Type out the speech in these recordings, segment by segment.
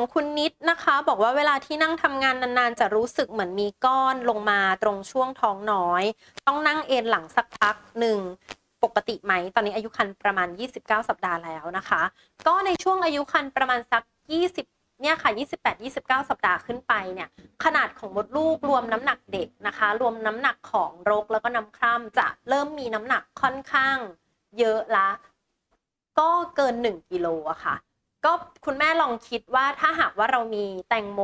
ของคุณนิดนะคะ บอกว่าเวลาที่นั่งทำงานนานๆ จะรู้สึกเหมือนมีก้อนลงมาตรงช่วงท้องน้อย ต้องนั่งเอนหลังสักพักหนึ่งปกติไหม ตอนนี้อายุครรภ์ประมาณ 29 สัปดาห์แล้วนะคะ ก็ในช่วงอายุครรภ์ประมาณสัก 20 เนี่ยค่ะ 28-29 สัปดาห์ขึ้นไปเนี่ย ขนาดของมดลูกรวมน้ำหนักเด็กนะคะ รวมน้ำหนักของรกแล้วก็น้ำคร่ำจะเริ่มมีน้ำหนักค่อนข้างเยอะละ ก็เกิน 1 กิโลอะค่ะ ก็คุณแม่ลองคิดว่าถ้าหากว่าเรามีแตงโม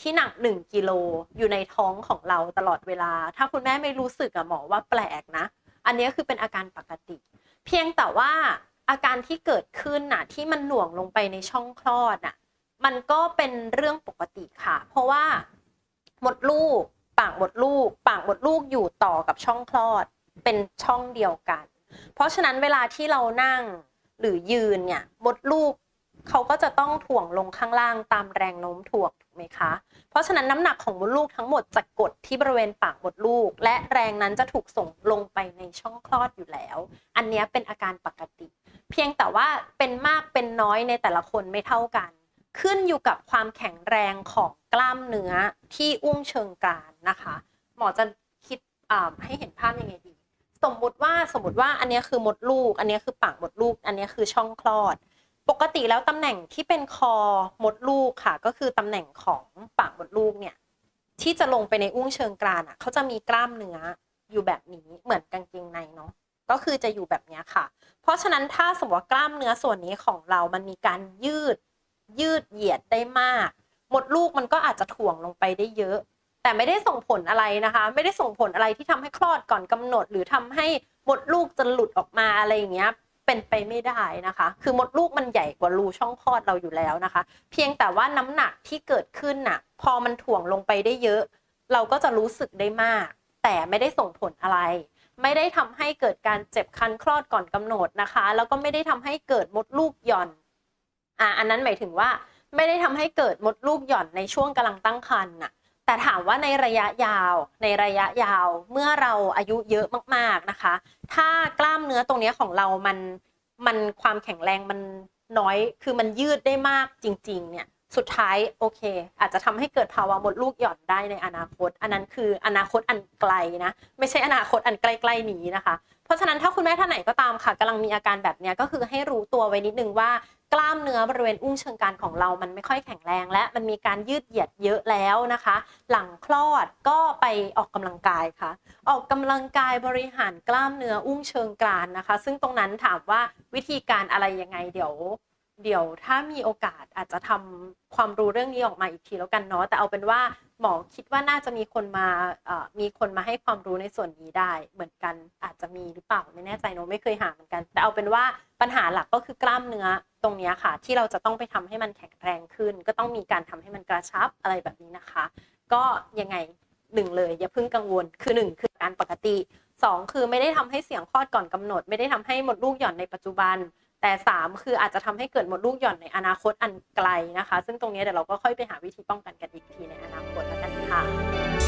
ที่หนัก1กิโลอยู่ในท้องของเราตลอดเวลา ถ้าคุณแม่ไม่รู้สึกอะหมอว่าแปลกนะ อันนี้คือเป็นอาการปกติ เพียงแต่ว่าอาการที่เกิดขึ้นน่ะที่มันหน่วงลงไปในช่องคลอดน่ะมันก็เป็นเรื่องปกติค่ะ เพราะว่าหมดลูกปากหมดลูกปากหมดลูกอยู่ต่อกับช่องคลอดเป็นช่องเดียวกัน เพราะฉะนั้นเวลาที่เรานั่งหรือยืนเนี่ยมดลูก เขาก็จะต้องถ่วงลงข้างล่างตามแรงโน้มถ่วงถูกไหมคะ เพราะฉะนั้นน้ำหนักของมดลูกทั้งหมดจะกดที่บริเวณปากมดลูก และแรงนั้นจะถูกส่งลงไปในช่องคลอดอยู่แล้ว อันนี้เป็นอาการปกติ เพียงแต่ว่าเป็นมากเป็นน้อยในแต่ละคนไม่เท่ากัน ขึ้นอยู่กับความแข็งแรงของกล้ามเนื้อที่อุ้งเชิงกรานนะคะ หมอจะคิดให้เห็นภาพยังไงดีสมมุติว่าสมมติว่าอันนี้คือมดลูก อันนี้คือปากมดลูก อันนี้คือช่องคลอด ปกติแล้วตำแหน่งที่เป็นคอมดลูกค่ะ ก็คือตำแหน่งของปากมดลูกเนี่ย ที่จะลงไปในอุ้งเชิงกรานอะเขาจะมีกล้ามเนื้ออยู่แบบนี้เหมือนกางเกงในเนาะก็คือจะอยู่แบบนี้ค่ะ เพราะฉะนั้นถ้าสมมติว่ากล้ามเนื้อส่วนนี้ของเรามันมีการยืดยืดเหยียดได้มากมดลูกมันก็อาจจะถ่วงลงไปได้เยอะ แต่ไม่ได้ส่งผลอะไรนะคะ ไม่ได้ส่งผลอะไรที่ทำให้คลอดก่อนกำหนด หรือทำให้มดลูกจะหลุดออกมาอะไรอย่างเงี้ย เป็นไปไม่ได้นะคะ คือมดลูกมันใหญ่กว่ารูช่องคลอดเราอยู่แล้วนะคะ เพียงแต่ว่าน้ำหนักที่เกิดขึ้นน่ะ พอมันถ่วงลงไปได้เยอะ เราก็จะรู้สึกได้มาก แต่ไม่ได้ส่งผลอะไร ไม่ได้ทำให้เกิดการเจ็บคันคลอดก่อนกำหนดนะคะ แล้วก็ไม่ได้ทำให้เกิดมดลูกหย่อนอ่าอันนั้นหมายถึงว่าไม่ได้ทำให้เกิดมดลูกหย่อนในช่วงกำลังตั้งครรภ์น่ะแต่ถามว่าในระยะยาวในระยะยาวเมื่อเราอายุเยอะมากๆนะคะ ถ้ากล้ามเนื้อตรงนี้ของเรามันมันความแข็งแรงมันน้อย คือมันยืดได้มากจริง ๆ เนี่ย สุดท้ายโอเค อาจจะทำให้เกิดภาวะหมดลูกหย่อนได้ในอนาคต อันนั้นคืออนาคตอันไกลนะ ไม่ใช่อนาคตอันใกล้ๆนี้นะคะ เพราะฉะนั้นถ้าคุณแม่ท่านไหนก็ตามค่ะกำลังมีอาการแบบเนี้ยก็คือให้รู้ตัวไว้นิดนึงว่า กล้ามเนื้อบริเวณอุ้งเชิงกรานของเรามันไม่ค่อยแข็งแรง และมันมีการยืดเหยียดเยอะแล้วนะคะ หลังคลอดก็ไปออกกำลังกายค่ะ ออกกำลังกายบริหารกล้ามเนื้ออุ้งเชิงกรานนะคะ ซึ่งตรงนั้นถามว่าวิธีการอะไรยังไงเดี๋ยว เดี๋ยวถ้ามีโอกาสอาจจะทำความรู้เรื่องนี้ออกมาอีกทีแล้วกันเนาะแต่เอาเป็นว่าหมอคิดว่าน่าจะมีคนมามีคนมาให้ความรู้ในส่วนนี้ได้เหมือนกันอาจจะมีหรือเปล่าไม่แน่ใจเนาะไม่เคยหาเหมือนกัน แต่เอาเป็นว่าปัญหาหลักก็คือกล้ามเนื้อตรงนี้ค่ะ ที่เราจะต้องไปทำให้มันแข็งแรงขึ้น ก็ต้องมีการทำให้มันกระชับอะไรแบบนี้นะคะ ก็ยังไงหนึ่งเลยอย่าเพิ่งกังวลคือหนึ่งคือการปกติสองคือไม่ได้ทำให้เสียงคลอดก่อนกำหนด ไม่ได้ทำให้หมดลูกหย่อนในปัจจุบัน แต่สามคืออาจจะทำให้เกิดหมดลูกหย่อนในอนาคตอันไกลนะคะ ซึ่งตรงนี้เดี๋ยวเราก็ค่อยไปหาวิธีป้องกันกันอีกทีในอนาคตแล้วกันค่ะ